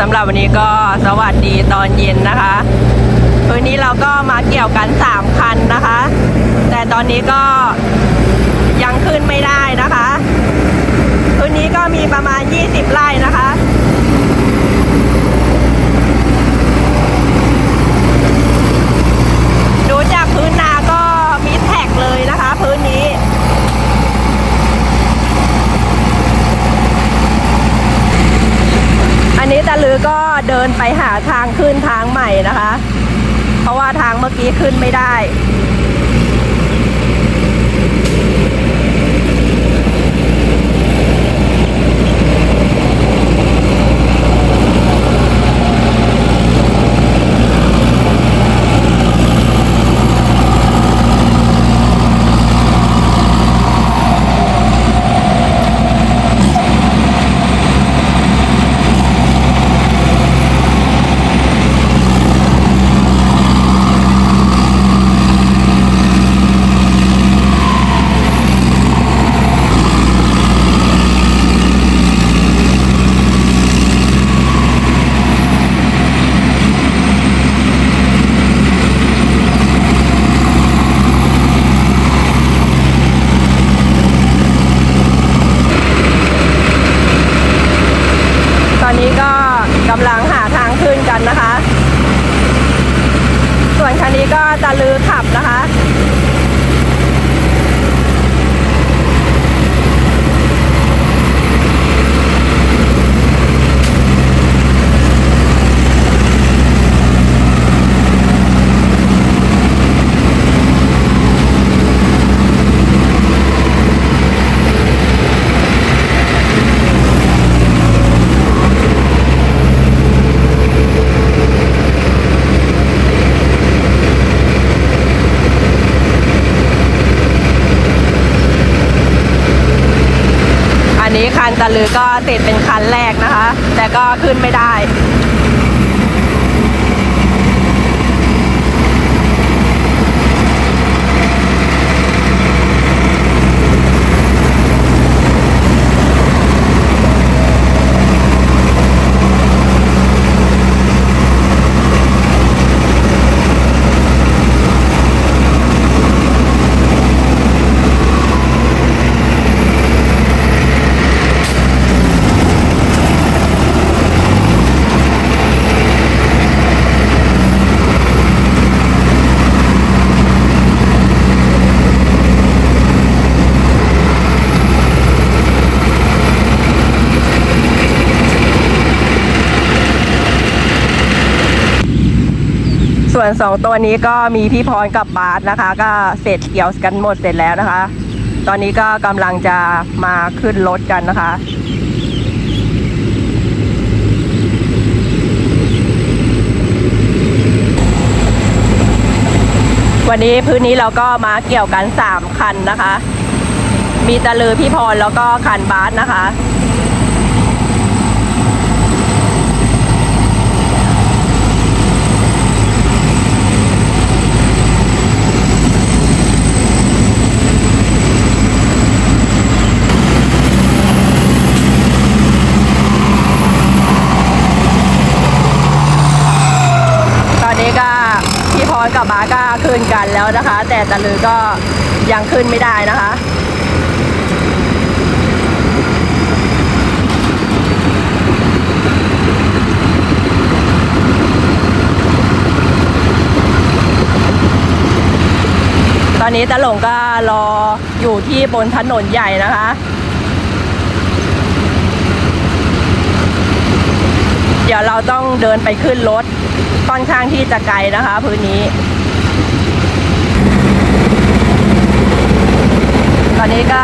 สำหรับวันนี้ก็สวัสดีตอนเย็นนะคะ วันนี้เราก็มาเกี่ยวกัน 3 คันนะคะ แต่ตอนนี้ก็ยังขึ้นไม่ได้นะคะคืนนี้ก็มีประมาณ 20 ไร่นะคะ ดูจากพื้นนาก็มีแท็กเลยนะคะ พื้นนี้ อันนี้ตะลือก็เดินไป หาทางขึ้นทางใหม่นะคะ เพราะว่าทางเมื่อกี้ขึ้นไม่ได้ อนนี้ก็กำลังหาทางขึ้นกันนะคะ ส่วนคันนี้ก็จะลือขับนะคะ อัน จะลือก็ติดเป็นคันแรกนะคะ แต่ก็ขึ้นไม่ได้ วนสองตัวนี้ก็มีพี่พรกับบาสนะคะ ก็เสร็จเกี่ยวกันหมดเสร็จแล้วนะคะ ตอนนี้ก็กำลังจะมาขึ้นรถกันนะคะวันนี้พื้นนี้เราก็มาเกี่ยวกัน 3 คันนะคะ มีตะลือพี่พรแล้วก็คันบาสนะคะ ตอนนี้ก็พี่พร กับบาก็ขึ้นกันแล้วนะคะ แต่ตะลือก็ยังขึ้นไม่ได้นะคะตอนนี้ตะหลงก็รออยู่ที่บนถนนใหญ่นะคะ เดี๋ยวเราต้องเดินไปขึ้นรถค่อนข้างที่จะไกลนะคะ พื้นนี้ ตอนนี้ก็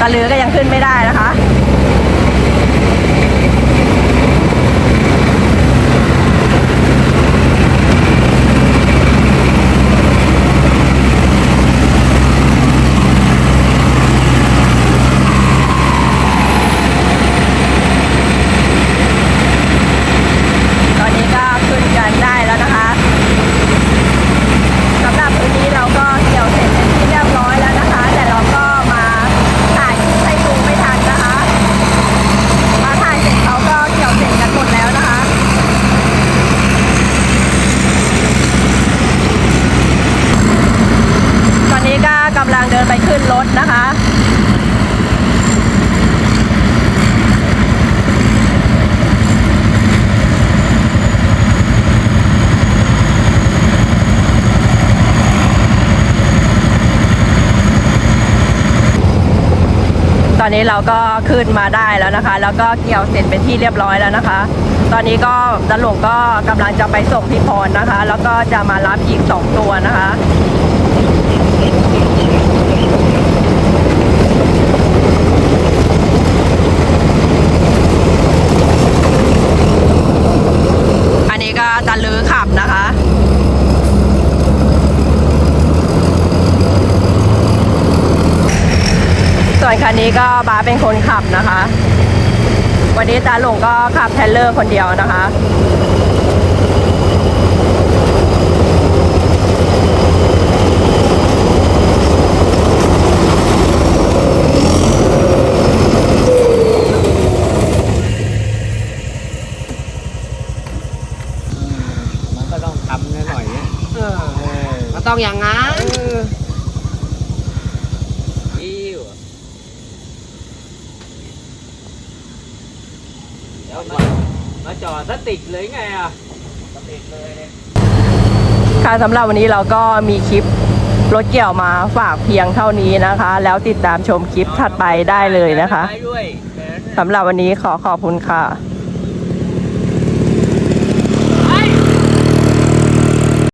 ตะลือก็ยังขึ้นไม่ได้นะคะ ถนะคะตอนนี้เราก็ขึ้นมาได้แล้วนะคะ แล้วก็เกี่ยวเสร็จเป็นที่เรียบร้อยแล้วนะคะ ตอนนี้ก็ดันหลงก็กำลังจะไปส่งพี่พรนะคะ แล้วก็จะมารับอีกสองตัวนะคะ วนคันนี้ก็บาสเป็นคนขับนะคะ วันนี้ตาหลงก็ขับเทรลเลอร์คนเดียวนะคะมันก็ต้องทำหน่อยเนี่ยเออเออก็ต้องอย่างนั้น อิ้ว เดี๋ยวมามาจอดสติดเลยไงอะสติดเลยเนี่ยค่ะสำหรับวันนี้เราก็มีคลิปรถเกี่ยวมาฝากเพียงเท่านี้นะคะ แล้วติดตามชมคลิปถัดไปได้เลยนะคะ ไปด้วย สำหรับวันนี้ขอขอบคุณค่ะ